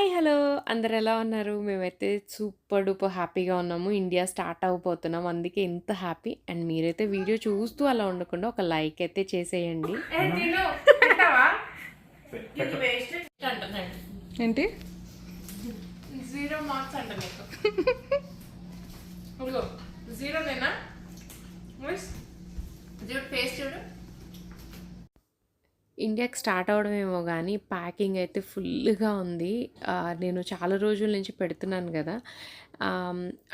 Hi hello. అందరు ఎలా ఉన్నారు? మేమైతే సూపర్ డూపర్ హ్యాపీగా ఉన్నాము. ఇండియా స్టార్ట్ అయిపోతున్నాం అందుకే ఇంత హ్యాపీ. అండ్ మీరైతే వీడియో చూస్తూ అలా ఉండకుండా ఒక లైక్ అయితే చేసేయండి. ఏంటి? జీరో మార్క్స్ అంట జీరో ఫేస్ చూడు. ఇండియాకి స్టార్ట్ అవడమేమో కానీ ప్యాకింగ్ అయితే ఫుల్గా ఉంది. నేను చాలా రోజుల నుంచి పెడుతున్నాను కదా.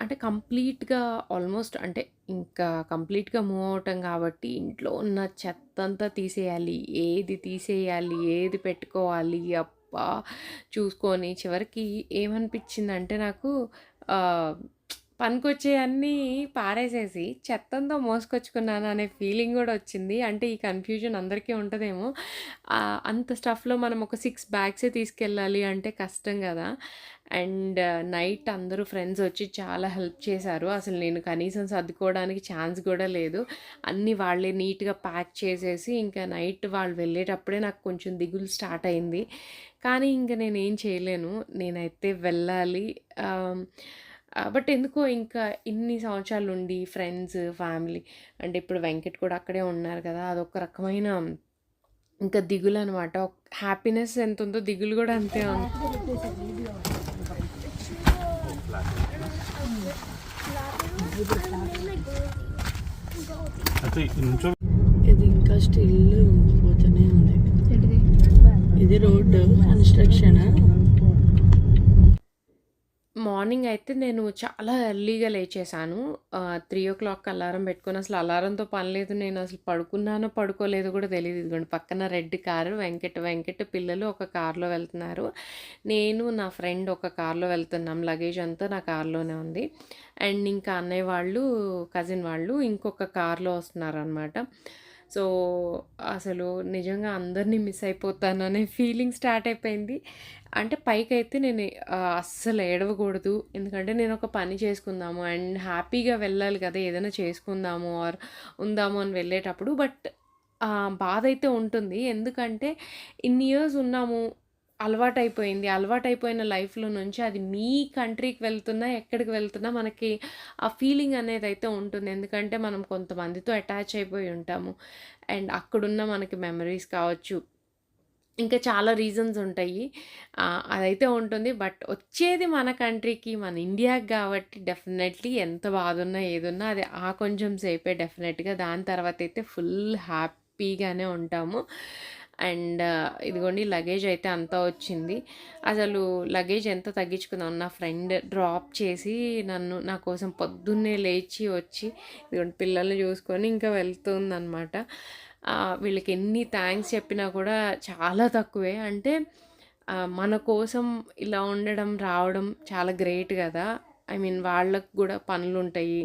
అంటే కంప్లీట్గా ఆల్మోస్ట్ అంటే ఇంకా కంప్లీట్గా మూవ్ అవటం కాబట్టి ఇంట్లో ఉన్న చెత్త అంతా తీసేయాలి. ఏది తీసేయాలి ఏది పెట్టుకోవాలి అప్ప చూసుకొని చివరికి ఏమనిపించిందంటే నాకు పనికొచ్చే అన్నీ పారేసేసి చెత్తంతో మోసుకొచ్చుకున్నాను అనే ఫీలింగ్ కూడా వచ్చింది. అంటే ఈ కన్ఫ్యూజన్ అందరికీ ఉంటుందేమో. అంత స్టఫ్లో మనం ఒక సిక్స్ బ్యాగ్సే తీసుకెళ్ళాలి అంటే కష్టం కదా. అండ్ నైట్ అందరూ ఫ్రెండ్స్ వచ్చి చాలా హెల్ప్ చేశారు. అసలు నేను కనీసం సర్దుకోవడానికి ఛాన్స్ కూడా లేదు. అన్నీ వాళ్ళే నీట్గా ప్యాక్ చేసేసి ఇంకా నైట్ వాళ్ళు వెళ్ళేటప్పుడే నాకు కొంచెం దిగులు స్టార్ట్ అయింది. కానీ ఇంకా నేనేం చేయలేను. నేనైతే వెళ్ళాలి. బట్ ఎందుకో ఇంకా ఇన్ని సంవత్సరాలు ఉండి ఫ్రెండ్స్ ఫ్యామిలీ అంటే ఇప్పుడు వెంకట్ కూడా అక్కడే ఉన్నారు కదా అదొక రకమైన ఇంకా దిగులు అనమాట హ్యాపీనెస్ ఎంత ఉందో దిగులు కూడా అంతే ఉంది ఇది ఇంకా స్టిల్ పోతూనే ఉంది. ఇది రోడ్డు కన్స్ట్రక్షన్ మార్నింగ్ అయితే నేను చాలా ఎర్లీగా లేచేసాను త్రీ ఓ క్లాక్ అలారం పెట్టుకొని అసలు అలారంతో పని లేదు. నేను అసలు పడుకున్నానో పడుకోలేదు కూడా తెలియదు ఇదిగోండి పక్కన రెడ్ కారు వెంకట వెంకట పిల్లలు ఒక కార్లో వెళ్తున్నారు. నేను నా ఫ్రెండ్ ఒక కార్లో వెళ్తున్నాం. లగేజ్ అంతా నా కార్లోనే ఉంది. అండ్ ఇంకా అన్నయ్య వాళ్ళు కజిన్ వాళ్ళు ఇంకొక కార్లో వస్తున్నారు అనమాట సో అసలు నిజంగా అందరినీ మిస్ అయిపోతాను అనే ఫీలింగ్ స్టార్ట్ అయిపోయింది. అంటే పైకి అయితే నేను అస్సలు ఏడవకూడదు. ఎందుకంటే నేను ఒక పని చేసుకుందాము. అండ్ హ్యాపీగా వెళ్ళాలి కదా ఏదైనా చేసుకుందాము ఆర్ ఉందాము అని వెళ్ళేటప్పుడు. బట్ బాధ అయితే ఉంటుంది. ఎందుకంటే ఇన్ని ఇయర్స్ ఉన్నాము. అలవాటైపోయింది. అలవాటైపోయిన లైఫ్లో నుంచి అది మీ కంట్రీకి వెళ్తున్నా ఎక్కడికి వెళ్తున్నా మనకి ఆ ఫీలింగ్ అనేది అయితే ఉంటుంది. ఎందుకంటే మనం కొంతమందితో అటాచ్ అయిపోయి ఉంటాము. అండ్ అక్కడున్న మనకి మెమరీస్ కావచ్చు. ఇంకా చాలా రీజన్స్ ఉంటాయి. అదైతే ఉంటుంది. బట్ వచ్చేది మన కంట్రీకి మన ఇండియాకి కాబట్టి డెఫినెట్లీ ఎంత బాధున్నా ఏదున్నా అది ఆ కొంచెం సేపే డెఫినెట్గా. దాని తర్వాత అయితే ఫుల్ హ్యాపీగానే ఉంటాము. అండ్ ఇదిగోండి లగేజ్ అయితే అంతా వచ్చింది. అసలు లగేజ్ ఎంత తగ్గించుకుందాం నా ఫ్రెండ్ డ్రాప్ చేసి నన్ను నా కోసం పొద్దున్నే లేచి వచ్చి ఇదిగోండి పిల్లల్ని చూసుకొని ఇంకా వెళ్తుందనమాట వీళ్ళకి ఎన్ని థ్యాంక్స్ చెప్పినా కూడా చాలా తక్కువే. అంటే మన కోసం ఇలా ఉండడం రావడం చాలా గ్రేట్ కదా. ఐ మీన్ వాళ్ళకు కూడా పనులు ఉంటాయి.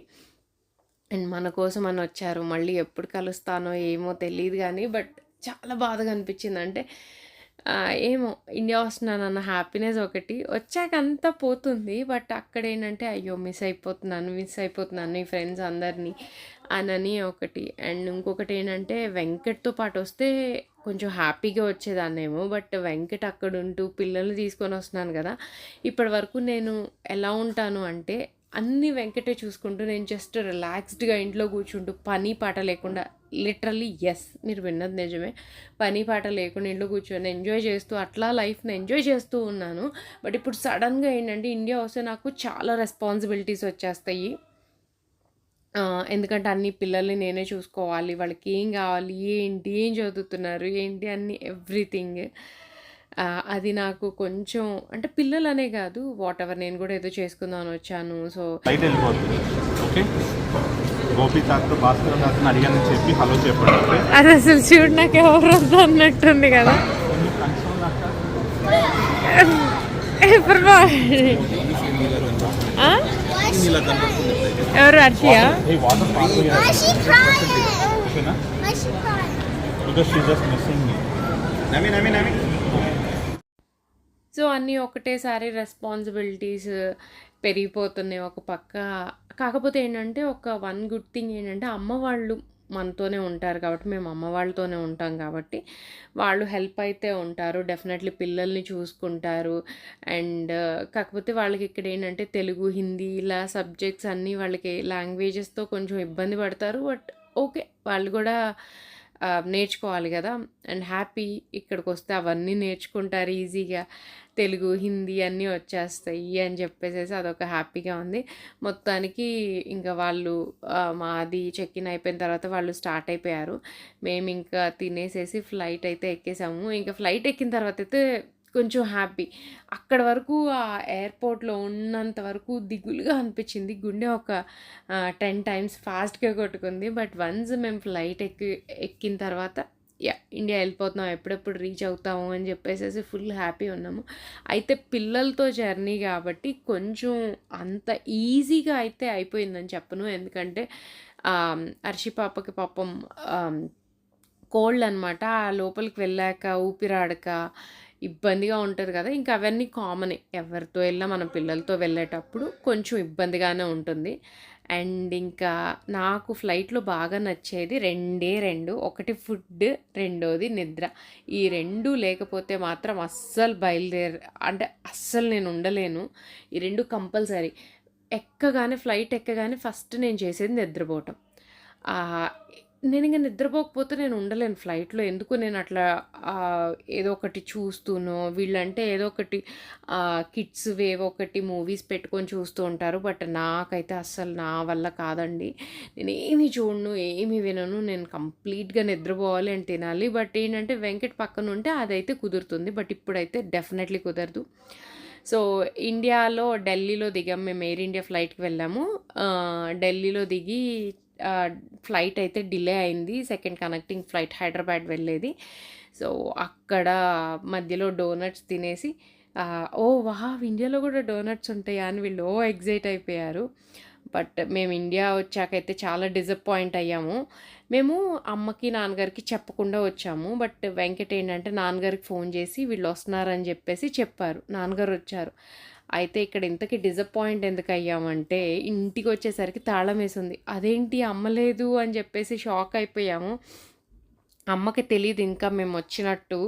అండ్ మన కోసం అని వచ్చారు. మళ్ళీ ఎప్పుడు కలుస్తానో ఏమో తెలియదు కానీ బట్ చాలా బాధగా అనిపించింది. అంటే ఏమో ఇండియా వస్తున్నానన్న హ్యాపీనెస్ ఒకటి వచ్చాక అంతా పోతుంది. బట్ అక్కడ ఏంటంటే అయ్యో మిస్ అయిపోతున్నాను మిస్ అయిపోతున్నాను ఈ ఫ్రెండ్స్ అందరినీ అనని ఒకటి. అండ్ ఇంకొకటి ఏంటంటే వెంకట్తో పాటు వస్తే కొంచెం హ్యాపీగా వచ్చేదాన్నేమో. బట్ వెంకట్ అక్కడ ఉంటూ పిల్లల్ని తీసుకొని వస్తున్నాను కదా. ఇప్పటి వరకు నేను ఎలా ఉంటాను అంటే అన్ని వెంకటే చూసుకుంటూ నేను జస్ట్ రిలాక్స్డ్గా ఇంట్లో కూర్చుంటూ పని పాట లేకుండా లిటరల్లీ ఎస్ మీరు విన్నది నిజమే. పని పాట లేకుండా ఇంట్లో కూర్చొని ఎంజాయ్ చేస్తూ అట్లా లైఫ్ని ఎంజాయ్ చేస్తూ ఉన్నాను. బట్ ఇప్పుడు సడన్గా ఏంటంటే ఇండియా వస్తే నాకు చాలా రెస్పాన్సిబిలిటీస్ వచ్చేస్తాయి. ఎందుకంటే అన్ని పిల్లల్ని నేనే చూసుకోవాలి. వాళ్ళకి ఏం కావాలి ఏంటి ఏం చదువుతున్నారు ఏంటి అన్ని ఎవ్రీథింగ్. అది నాకు కొంచెం అంటే పిల్లలనే కాదు వాట్ ఎవర్ నేను కూడా ఏదో చేసుకుందామని వచ్చాను. సో గోపి తాతతో భాస్కర్ తాతని అడిగానని చెప్పి హలో చెప్పండి. ఓకే అది అసలు చూడు నాకు ఎవరు వద్దు అన్నట్టుంది కదా? ఎవరు అర్షియా సో అన్నీ ఒకటేసారి రెస్పాన్సిబిలిటీస్ పెరిగిపోతున్నాయి ఒక పక్క. కాకపోతే ఏంటంటే ఒక వన్ గుడ్ థింగ్ ఏంటంటే అమ్మ వాళ్ళు మనతోనే ఉంటారు కాబట్టి మేము అమ్మ వాళ్ళతోనే ఉంటాం కాబట్టి వాళ్ళు హెల్ప్ అయితే ఉంటారు. డెఫినెట్లీ పిల్లల్ని చూసుకుంటారు. అండ్ కాకపోతే వాళ్ళకి ఇక్కడ ఏంటంటే తెలుగు హిందీ ఇలా సబ్జెక్ట్స్ అన్నీ వాళ్ళకి లాంగ్వేజెస్తో కొంచెం ఇబ్బంది పడతారు. బట్ ఓకే వాళ్ళు కూడా నేర్చుకోవాలి కదా. అండ్ హ్యాపీ ఇక్కడికి వస్తే అవన్నీ నేర్చుకుంటారు ఈజీగా. తెలుగు హిందీ అన్నీ వచ్చేస్తాయి అని చెప్పేసేసి అదొక హ్యాపీగా ఉంది. మొత్తానికి ఇంకా వాళ్ళు మాది చెక్ ఇన్ అయిపోయిన తర్వాత వాళ్ళు స్టార్ట్ అయిపోయారు. మేము ఇంకా తినేసేసి ఫ్లైట్ అయితే ఎక్కేసాము. ఇంకా ఫ్లైట్ ఎక్కిన తర్వాత అయితే కొంచెం హ్యాపీ. అక్కడ వరకు ఆ ఎయిర్పోర్ట్లో ఉన్నంత వరకు దిగులుగా అనిపించింది. గుండె ఒక టెన్ టైమ్స్ ఫాస్ట్గా కొట్టుకుంది. బట్ వన్స్ మేము ఫ్లైట్ ఎక్కి ఎక్కిన తర్వాత యా ఇండియా వెళ్ళిపోతున్నాం. ఎప్పుడెప్పుడు రీచ్ అవుతాము అని చెప్పేసి ఫుల్ హ్యాపీ ఉన్నాము. అయితే పిల్లలతో జర్నీ కాబట్టి కొంచెం అంత ఈజీగా అయితే అయిపోయిందని చెప్పను. ఎందుకంటే అర్షి పాపకి పాపం కోల్డ్ అనమాట ఆ లోపలికి వెళ్ళాక ఊపిరాడక ఇబ్బందిగా ఉంటుంది కదా. ఇంకా అవన్నీ కామనే ఎవరితో వెళ్ళినా మన పిల్లలతో వెళ్ళేటప్పుడు కొంచెం ఇబ్బందిగానే ఉంటుంది. అండ్ ఇంకా నాకు ఫ్లైట్లో బాగా నచ్చేది రెండే రెండు. ఒకటి ఫుడ్ రెండోది నిద్ర. ఈ రెండు లేకపోతే మాత్రం అస్సలు బయలుదేర అంటే అస్సలు నేను ఉండలేను. ఈ రెండు కంపల్సరీ. ఎక్కగానే ఫ్లైట్ ఎక్కగానే ఫస్ట్ నేను చేసేది నిద్రపోవటం. నేను ఇంకా నిద్రపోకపోతే నేను ఉండలేను ఫ్లైట్లో. ఎందుకు నేను అట్లా ఏదో ఒకటి చూస్తూనో వీళ్ళంటే ఏదో ఒకటి కిడ్స్ వేవ్ ఒకటి మూవీస్ పెట్టుకొని చూస్తూ ఉంటారు. బట్ నాకైతే అస్సలు నా వల్ల కాదండి. నేను ఏమి చూడను ఏమి వినను. నేను కంప్లీట్గా నిద్రపోవాలి అని తినాలి. బట్ ఏంటంటే వెంకట్ పక్కన ఉంటే అదైతే కుదురుతుంది. బట్ ఇప్పుడైతే డెఫినెట్లీ కుదరదు. సో ఇండియాలో ఢిల్లీలో దిగాం. మేము ఎయిర్ ఇండియా ఫ్లైట్కి వెళ్ళాము. ఢిల్లీలో దిగి ఫ్లైట్ అయితే డిలే అయింది. సెకండ్ కనెక్టింగ్ ఫ్లైట్ హైదరాబాద్ వెళ్ళేది. సో అక్కడ మధ్యలో డోనట్స్ తినేసి ఓ వాహ్ ఇండియాలో కూడా డోనట్స్ ఉంటాయా అని వీళ్ళు ఓ ఎగ్జైట్ అయిపోయారు. బట్ మేము ఇండియా వచ్చాకైతే చాలా డిసప్పాయింట్ అయ్యాము. మేము అమ్మకి నాన్నగారికి చెప్పకుండా వచ్చాము. బట్ వెంకట ఏంటంటే నాన్నగారికి ఫోన్ చేసి వీళ్ళు వస్తున్నారని చెప్పేసి చెప్పారు. నాన్నగారు వచ్చారు. అయితే ఇక్కడ ఇంతకీ డిసప్పాయింట్ ఎందుకు అయ్యామంటే ఇంటికి వచ్చేసరికి తాళం వేసింది. అదేంటి అమ్మలేదు అని చెప్పేసి షాక్ అయిపోయాము. అమ్మకి తెలియదు ఇంకా మేము వచ్చినట్టు.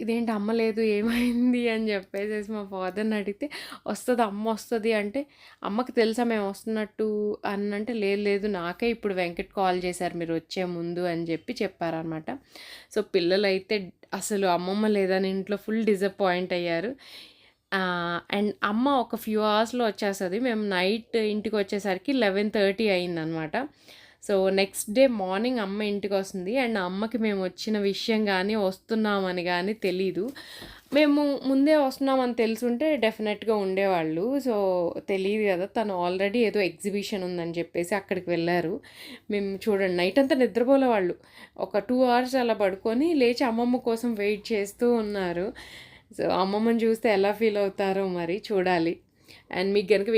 ఇదేంటి అమ్మ లేదు ఏమైంది అని చెప్పేసి మా ఫాదర్ని అడిగితే వస్తుంది అమ్మ వస్తుంది అంటే అమ్మకి తెలుసా మేము వస్తున్నట్టు అని అంటే లేదు లేదు నాకే ఇప్పుడు వెంకట్ కాల్ చేశారు మీరు వచ్చే ముందు అని చెప్పి చెప్పారనమాట సో పిల్లలు అయితే అసలు అమ్మమ్మ లేదని ఇంట్లో ఫుల్ డిసప్పాయింట్ అయ్యారు. అండ్ అమ్మ ఒక ఫ్యూ అవర్స్లో వచ్చేస్తుంది. మేము నైట్ ఇంటికి వచ్చేసరికి లెవెన్ థర్టీ అయిందనమాట. సో నెక్స్ట్ డే మార్నింగ్ అమ్మ ఇంటికి వస్తుంది. అండ్ అమ్మకి మేము వచ్చిన విషయం కానీ వస్తున్నామని కానీ తెలీదు. మేము ముందే వస్తున్నామని తెలుసుంటే డెఫినెట్గా ఉండేవాళ్ళు. సో తెలియదు కదా తను ఆల్రెడీ ఏదో ఎగ్జిబిషన్ ఉందని చెప్పేసి అక్కడికి వెళ్ళారు. మేము చూడండి నైట్ అంతా నిద్రపోలే వాళ్ళు. ఒక టూ అవర్స్ అలా పడుకొని లేచి అమ్మమ్మ కోసం వెయిట్ చేస్తూ ఉన్నారు. సో అమ్మమ్మని చూస్తే ఎలా ఫీల్ అవుతారో మరి చూడాలి. అండ్ మీకు కనుక